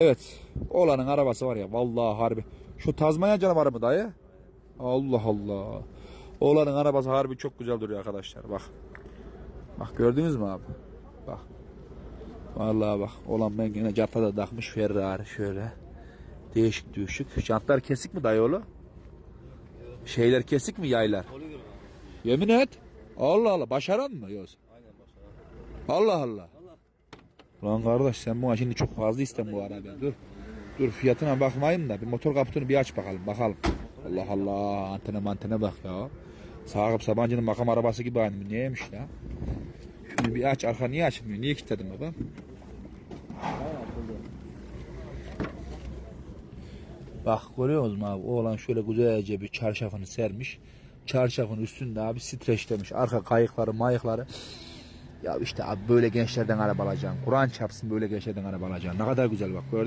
Evet. Oğlanın arabası var ya vallahi harbi. Şu Tazmanya canavarı mı dayı? Allah Allah. Oğlanın arabası harbi çok güzel duruyor arkadaşlar. Bak. Bak gördünüz mü abi? Bak. Vallahi bak. Olan ben yine da takmış Ferrari şöyle. Değişik değişik. Jantlar kesik mi dayı oğlu? Şeyler kesik mi yaylar? Yemin et. Allah Allah. Başaran mı yoksa? Aynen. Allah Allah. Lan kardeş sen bu şimdi çok fazla isten bu arada. Dur. Dur fiyatına bakmayayım da bir motor kaputunu bir aç bakalım bakalım. Allah Allah antene mantene bak ya. Sakıp Sabancı'nın makam arabası gibi aynı. Bu Neymiş ya? Şunu bir aç arka niye açılmıyor? Niye kilitledin baba? Bak görüyor musun abi? Oğlan şöyle güzelce bir çarşafını sermiş. Çarşafın üstünde abi streçlemiş. Arka kayıkları mayıkları. Ya işte abi böyle gençlerden araba alacaksın. Kur'an çarpsın böyle gençlerden araba alacaksın. Ne kadar güzel bak gördün?